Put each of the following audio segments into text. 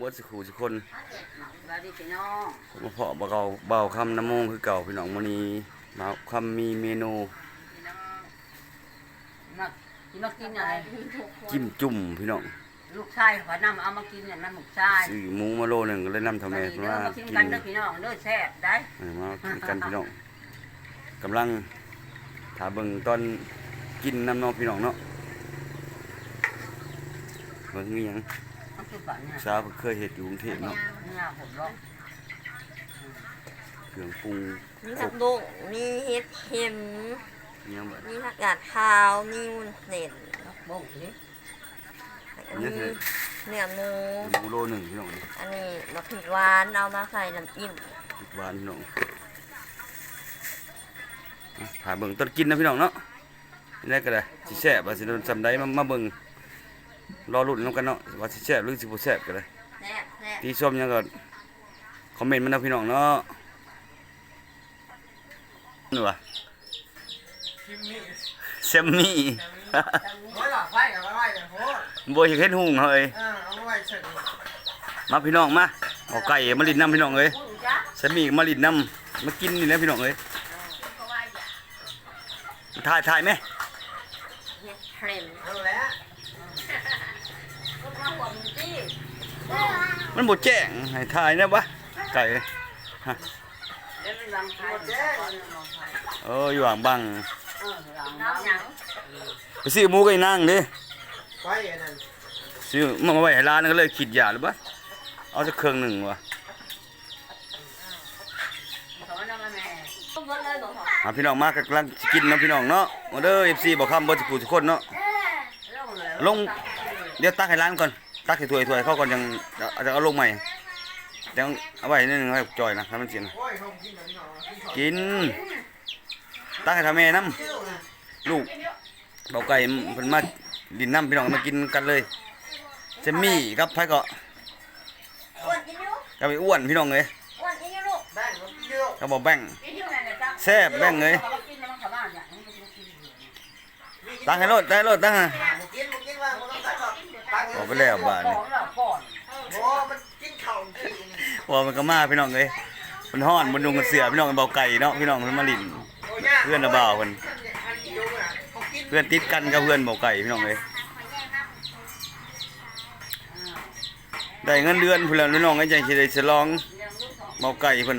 บดสิขู่สิคนสวัสดีพี่น้องมาเพาะบ่เก่าเบาคำน้ำมงคือเก่าพี่น้องมื้อนี้มาคำมีเมนูพี่น้องมากินมากินอะไรจิ้มจุ่มพี่น้องลูกชายขอนำเอามากินเนี่ยมันลูกชายซื้อหมูมาโลหนึงก็เลยนำทำแม่มาเพิ่นเด้อว่ามากินกิกันนเด้อพี่น้องเด้อแซ่บได้เออมากินกันพี่น้องกำลังถ้าเบิ่งตอนกินน้ำน้องพี่น้องเนาะเบิ่งมีหยังมัน คือฝันเนี่ยสาวเพิ่นเคยเฮ็ดอยู่กรุงเทพเนาะเนี่ยผมร้องเครื่องปรุงมีผักบุ้งมีเห็ดเข็มอิหยังแบบมีผักกาดขาวมีวุ้นเส้นบ่งสิอันนี้เนื้อหมูหมูโลหนึงพี่น้องนี่อันนี้มะพริกหวานเอามาใส่น้ำจิ้มหวานพี่น้องอะถ้าเบิ่งตอนกินนะพี่น้องเนาะนี่แหละก็ได้สิแซ่บว่าสิโดนซำใดมามาเบิ่ง รอลุ้นนํกันเนาะว่าสิแซ่บหรือสิบ่แซ่บก็ได้แซ่บแซ่บตีชมยังก็คอมเมนต์มานะพี่น้องเนาะนี่วะเซมมี่ไม่หลับไฟกับไฟแต่โหบ่อยากเห็นหุงเฮ้ยอ่าเอาไว้เสร็จมาพี่น้องมาเอาไก่มาลินน้ำพี่น้องเอ้ยพูดจ้ะเซมมี่มาลินน้ำมากินนี่แหละพี่น้องเอ้ยถ่ายถ่ายไหมเห็ดเข็มนั่นแหละ ก็มาหัวมันสิ มันบ่แจ้งให้ถ่ายนะวะไก่เดี๋ยวมันลังไทยเอออยู่ห่างบังไปซื้อหมูกับไอ้นางด้ไฟอันนั้นซื้อมาไว้ให้ร้านก็เลยคิดยาหรือบ่เอาสักเครื่องหนึ่งวะขอนำมาพี่น้องมากกำลังกินนะพี่น้องเนาะมาเด้อ FC บ่คำบ่สิกูทุกคนเนาะลงเดี๋ยวตักให้ร้านก่อน ตักใส่ถวยถวยเขาก็ยังอาจจะเอาลงใหม่ยังเอาไว้นิดนึงให้จอยนะทำมันเสียนะกินตักให้ทำแม่น้ำลูกเบาไก่เพิ่นมาลินน้ำพี่น้องมากินกันเลยเซมี่ครับไพ่เกาะจะไปอ้วนพี่น้องเลยเขาบอกแบ่งแซ่บแบ่งเลยตั้งให้รถได้รถตั้งฮะ ออกไปแล้วบาดขนี่องเราก่อนโอ้มันกินเข่ากินว่ามันก็มาพี่น้องเอ้ยมันฮ้อนมันดุงกันเสือพี่น้องเบาไก่เนาะพี่น้องเพิ่นมาลิ้นโอ้ยากเพื่อนน่ะบ่าวเพิ่นอันเดียวอะเขากินเพื่อนติดกันกับเพื่อนเบาไก่พี่น้องเอ้ยได้เงินเดือนพุ่นแล้วพี่น้องเอ้ยจังสิได้ฉลองเลี้ยงลูกสองเมาไก่เพิ่น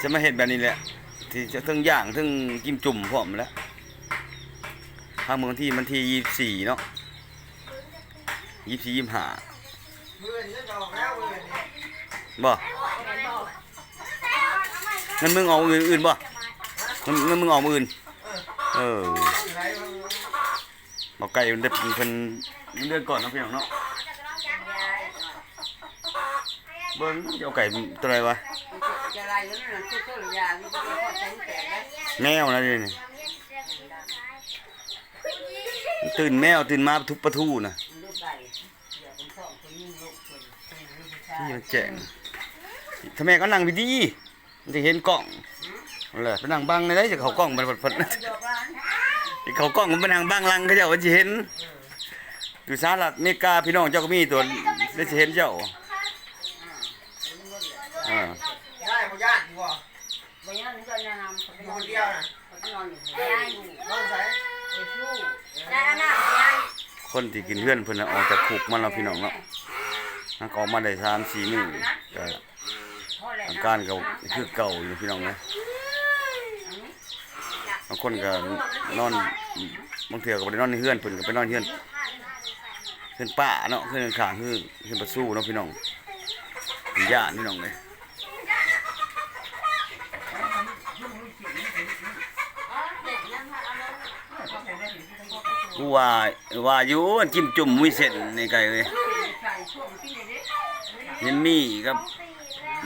จะมาเห็ดแบบนี้แหละที่จะทั้งย่างทั้งกิมจุ่มพร้อมแล้ว ทางเมืองที่มันที่ยี่สี่เนาะยี่สี่ยี่ห้าเพื่อนนี่ก็บอกแล้วเพื่อนนี่บ่เงินมึงเอาอื่นอื่นบ่เงินเงินมึงเอาอื่น เออไรมันเมาไก่มันได้เป็นเพิ่นเงินเดือนก่อนเนาะพี่น้องเนาะเบิ่งจะเอาไก่ตัวไหนวะจะอะไรอยู่นั่นน่ะคือตัวยามีตัวพ่อแตงแตกได้แมวนะนี่มัน ตื่นแมวตื่นมาทุบประตูนะลูกไก่เดี๋ยวผมสองคนนี้ลูกคนเป็นลูกผู้ชายที่มันแจ้งทำไมก็นั่งไปดีมันจะเห็นกล้องนั่นแหละไปนั่งบังในได้จะเขากล้องมันพัดเดี๋ยวร้านๆเขากล้องมันไปนั่งบังลังเขาเจ้าก็จะเห็นอยู่สหรัฐอเมริกาพี่น้องเจ้าก็มีตัวได้จะเห็นเจ้าอ่าได้เขาญาติดีกว่าวันนี้นึกจะแนะนำเขาอยู่คนเดียวนะเขาจะนอนอยู่ยายต้องใส่ไอ้ชู้ ยายเอาน้ำยายคนที่กินเพื่อนเพิ่นน่ะออกจากคุกมันแล้วพี่น้องเนาะมันก็ออกมาได้สามสี่มื้อก็พ่อแหละอาการก็คือเก่าอยู่พี่น้องนะบางคนก็นอนบางเทื่อก็บ่ได้นอนในเฮือนเพิ่นก็ไปนอนเฮือนเฮือนป้าเนาะเฮือนข้างๆคือเฮือนประสู้เนาะพี่น้องเป็นญาติพี่น้องเลย กูว่าว่าอยู่จิ้มจุ่มมุ้ยเส้นในไก่เอ้ยใส่ช่วงที่ไหนมีกับ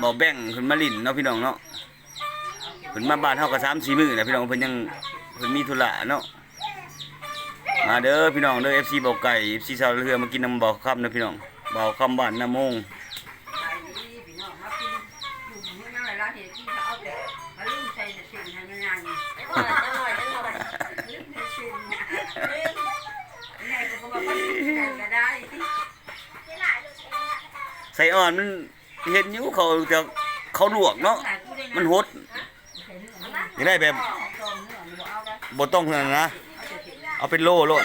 บ่แบ่งเพิ่นมาลินเนาะพี่น้องเนาะเพิ่นมาบ้านเฮาก็3-4มื้อแล้วพี่น้องเพิ่นยังเพิ่นมีธุระเนาะมาเด้อพี่น้องเด้อ FC เบาไก่ FC ชาวเรือมากินน้ำเบาค่ำนะพี่น้องเบาค่ำบ้านน้ำมงใส่ดีพี่น้องมากินอยู่เมื่อนั่งร้า ใส่อ่อนมันเห็นอยู่เขาจะเขาลวกเนาะมันหดอยากได้แบบบ่ต้องเท่านั้นนะ เอาเป็นโลโลด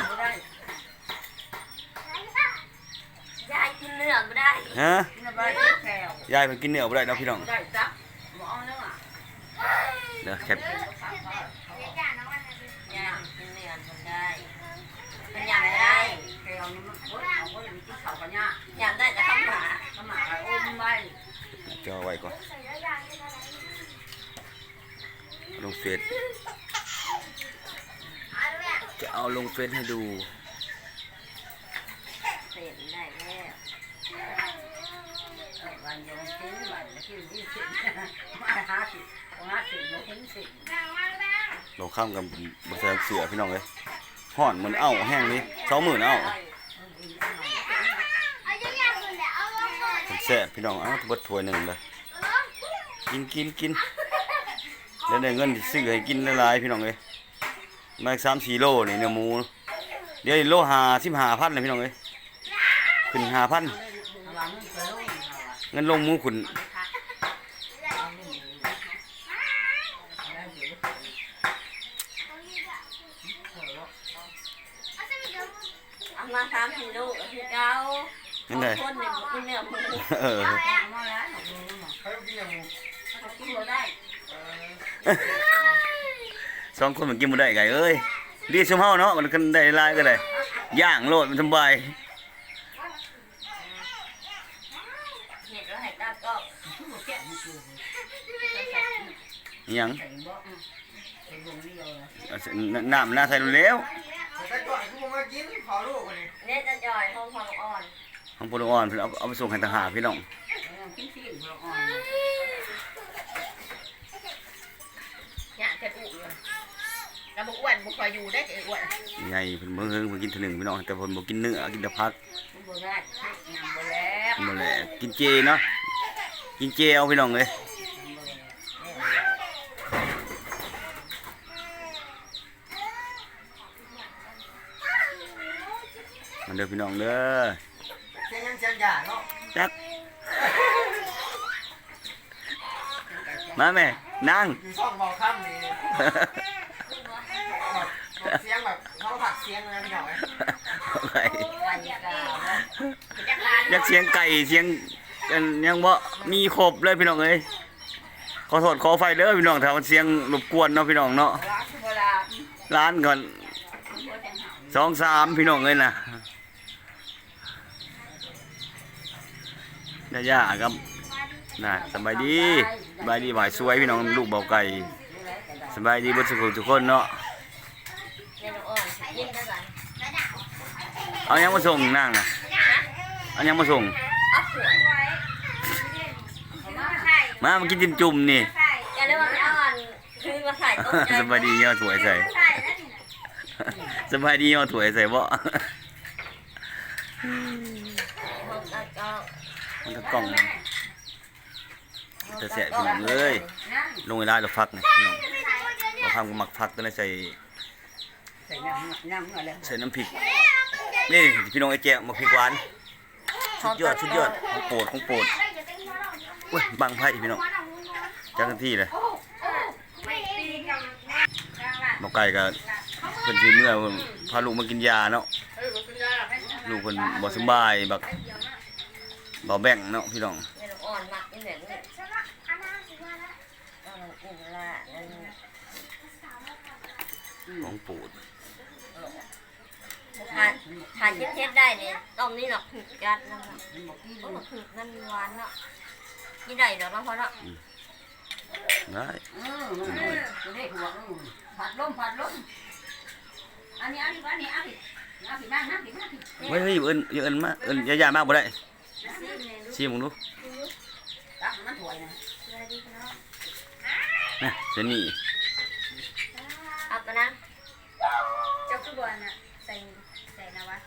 ยายกินเนื้อไม่ได้ฮะนี่ใบแก้วยายเพิ่นกินเนื้อบ่ได้เนาะพี่น้องได้จักบ่เอาเนื้อเด้อแคปยายกินเนื้อไม่ได้มันอยากได้แก้วนี่มันบ่เอาบ่มีที่เขากันยะอยากได้แต่ข้าวหมา ก็มาอมไว้ จอไว้ก่อนลงเฟซจะเอาลงเฟซให้ดูเสร็จได้แล้ววันเดียวกินวันที่นี่สิมาหาสิหาสิบ่เห็นสิเราข้ามกันบ่ใส่เสือพี่น้องเอ้ยฮ้อนมันเอ้าแห้งนี่20,000เอ้า แซ่บพี่น้องอ้าเบิดถ้วยหนึ่งเลยกินกินกินแล้วได้เงินซื้อให้กินหลายๆพี่น้องเอ้ยมาอีก3-4โลนี่เนื้อหมู เดี๋ยวนี้โล55,000เลยพี่น้องเอ้ยขึ้น5,000ระวันเงินลงหมูขุนเอามาทำให้ลูกคือเก่า นั่นไงคนเนี่ยกินเนื้อหมูเออมาแล้วดูมาใครกินอย่างหมูกินบ่ได้เออสองคนมันกินบ่ได้ไก่เอ้ยเรียกชมเฮาเนาะมันก็ได้หลายก็ได้ย่างโลดมันสบายเห็ดแล้วให้ตาก็ทุกแก่มันคืออิหยังใส่บ่ใส่ลงนี่เลยเอาน้ำน่าใส่เร็วแต่ก่อนกูมากินขอลูกคนนี้เน็ตจะจ่อยห้องความอ่อน ของพลอ่อนเพิ่นเอาเอาไปส่งให้ทหารพี่น้องกินที่เราอ่อนอยากจะอุเลยแล้วบุกอ้วนบุกคอยอยู่ได้จะอ้วนใหญ่เพิ่นเบิ่งเฮิงเพิ่นกินเทื่อหนึงพี่น้องแต่เพิ่นบ่กินเนื้อกินแต่ผักบ่ได้ยำบ่แล้วบ่แหละกินเจเนาะกินเจเอาพี่น้องเอ้ยมันเด้อพี่น้องเด้อ เชียงยังเชียงหยาเนาะจักมาแม่นั่งอยู่ช่องเบาค่ำนี่แบบเสียงแบบเขาผักเสียงเลยพี่น้องเอ้ยไก่วันกาจากร้านอยากเสียงไก่เสียงกันยังบ่มีครบเลยพี่น้องเอ้ยขอโทษขอไฟเด้อพี่น้องถ้ามันเสียงรบกวนเนาะพี่น้องเนาะร้านคือเวลาร้านก่อนสองสามพี่น้องเอ้ยนะ ย่าย่าครับน่ะสบายดีสบายดีหวายสวยพี่น้องลูกเบาไก่สบายดีเบดสุขทุกคนเนาะเมนูอ่อนกินได้ก่อนเอายังมาส่งนางน่ะเอายังมาส่งเอาสวยมามากินจิ้มจุ่มนี่อย่าเรียกว่าอ่อนคือมาใส่ต้มยำสบายดียอดถวยใส่สบายดียอดถวยใส่บ่ ห้องตาก็ มันตะกล่องจะเสียพี่น้องเลยนั่งลงเวลาเราพักนะพี่น้องเราพักก็มักพักก็เลยใส่ใส่น้ำน้ำอะไรใส่น้ำพริกนี่พี่น้องไอ้แจ๊ะมาพริกหวานชุดยอดชุดยอดของโปรดของโปรดเว้ยบังไพ่พี่น้องจังทันทีเลยหมอไก่ก็เพิ่นสิเมื่อพาลูกมากินยาเนาะลูกเพิ่นบ่สำบายบัก บ่แบ่งเนาะพี่น้องเมนูอ่อนมากนี่แบบนี้อ่อนอุ่นละนั่นของโปรดทานทานเท็ดๆได้เนี่ยต้มนี่หรอกผึกกัดนั่นแหละโอ้ผึกนั่นหวานเนาะกินได้เดี๋ยวเราพอเนาะได้เออมันจะได้หัวผัดลมผัดลมอันนี้อันนี้อันนี้อันนี้อันนี้นั่งนั่งนั่งนั่งเฮ้ยเฮ้ยเอิ้นเอิ้นมาเอิ้นยาๆมากบ่ได้ ชิมมึงดูตักมันถวยนะนะเจนี่เอาไปนะเจ้าคือบอลน่ะใส่ใส่นะวะ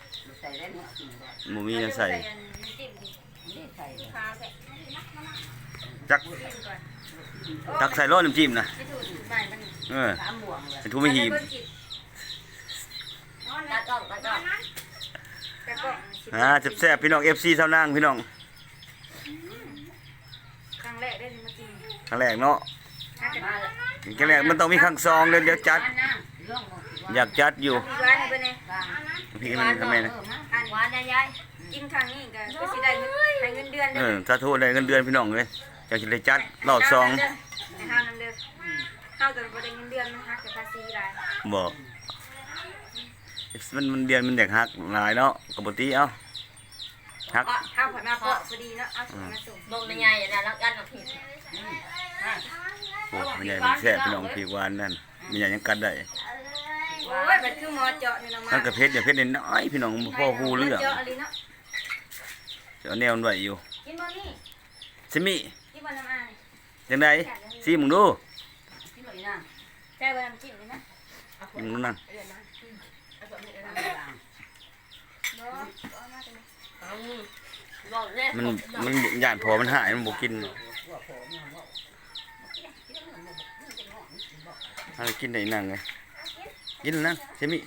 ใส่ได้เนี่ยกินได้บ่มีจังใส่อันจิ้มดินี่ใส่พาใส่จักจิ้มก่อนตักใส่รสน้ำจิ้มนะไม่ถูกใส่มันเออสามบวงเลยเป็นทุไม่หีบตากล้องตากล้องแต่ก็อ่าแซ่บๆพี่น้อง FC เท่านางพี่น้อง ครั้งแรกเนาะมาเลยครั้งแรกมันต้องมีครั้งสองเดี๋ยวเดี๋ยวจัดนั่งเรื่องของอยากจัดอยู่มีร้านให้เพิ่นแน่พี่มันทำไมนะอันหวานนะยายกินครั้งนี้ก็คือสิได้เงินให้เงินเดือนเอเด้ออถ้าโทษได้เงินเดือนพี่น้องเลยอยากจะได้จัดรอบสองให้เฮานำเด้อเฮาก็บ่ได้เงินเดือนมันหักจากภาษีหลายบอกมันมันเดือนมันอยากหักหลายเนาะกบติเอ้า หักเฮาวผ่อนมาเปาะพอดีเนาะเอาสิมาส่งลงในยายนะรักกันกับผิดโอ้มันใหญ่มันแซ่บพี่น้องพี่วานนั่นมันใหญ่ยังกัดได้โอ้ยมันคือหมอเจาะนี่เนาะมามันกระเพชรอย่าเพชรน้อยพี่น้องพ่อฮูเรื่องเจาะอะไรเนาะจะเอาแนวมันไว้อยู่กินบ่นี่ซิมิกินบ่น้ำอานี่จังไดซีมึงดูที่หน่นั่งใช่บ่น้ำจิ้มนี่นะมึงดูนั่น มาตรงนี้บอกเลยมันมันย่านพอมันหายมันบ่กินเอะไรกินได้อีกนั่งไงกินนั่งซิมิ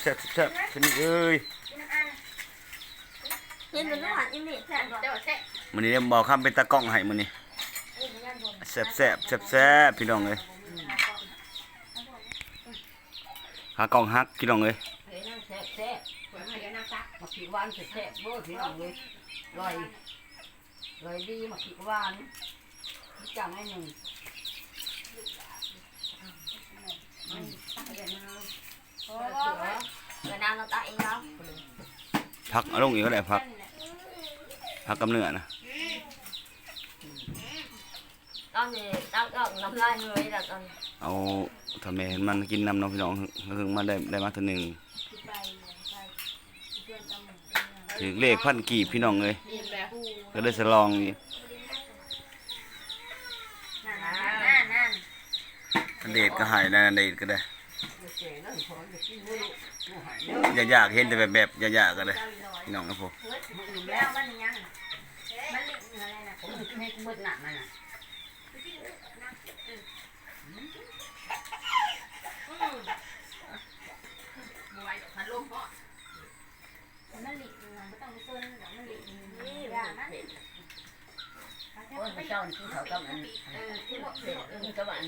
แซ่บๆแซ่บๆซิมิเอ้ยกินน้ำอานี่ยินเป็นลูกหานอิมเมจแทนก่อนเจ้าแซ่มื้อนี้บอกคำเป็นตากล้องให้มื้อนี้แซ่บแซ่บแซ่บแซ่บพี่น้องเอ้ยหากล้องฮักพี่น้องเอ้ย วานแซ่บๆเบ้อพี่น้องเลยลอยลอยดีมาขีดหวานจังไอ้หนึ่งโอ้เวลาเราตักเองแล้วพักเอาลงอีกก็ได้พัก พักกับเนื้อนะตอนนี้ตักก็น้ำลายเลยล้วตอนเอาทำไมมันกินน้ำน้องพี่น้องถึงมาได้ได้มาเทีหนึ่ง ถึงเลขพันกีบพี่น้องเลยก็ได้สลองอีกนั่นนั่นนั่นเดทก็หายนะเดทก็ได้อย่าอยากเห็นแต่แบบแบบอย่าอยากก็ได้พี่น้องนะผมมันลมพ่อมั น่าเสียเออกับอัน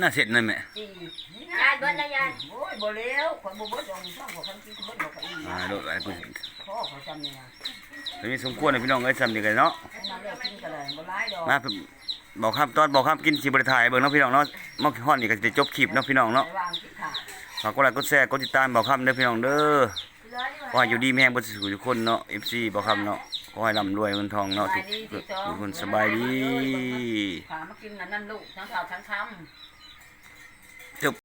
น่าเสร็จนั่นแหละยายเบิ้ลนะยายโอ้ยบ่เลี้ยวคนบ่เบิดลงช่องของคนที่เบิดอกอีกอ่าโดดไปกูพ่อเขาจำเนี่ยมีสมควรนะพี่น้องเอ้ยจำดีกันเนาะมาเลิกกินกันเลยบ่ร้ายดอกมาบอกครับตอนบอกครับกินสีบริถ่ายเบิ่งเนาะพี่น้องเนาะมอกฮ้อนนี่ก็จะจบคลิปเนาะพี่น้องเนาะฝากกดไลค์กดแชร์กดติดตามบอกคำเด้อพี่น้องเด้อ ขอว่าให้อยู่ดีมีแรงบนสุขทุกคนเนาะ FC บอกคำเนาะขอให้ร่ำรวยเงินทองเนาะทุกทุกคนสบายดี ขามากินนั่นนั่นลูกทั้งสาวทั้งคำ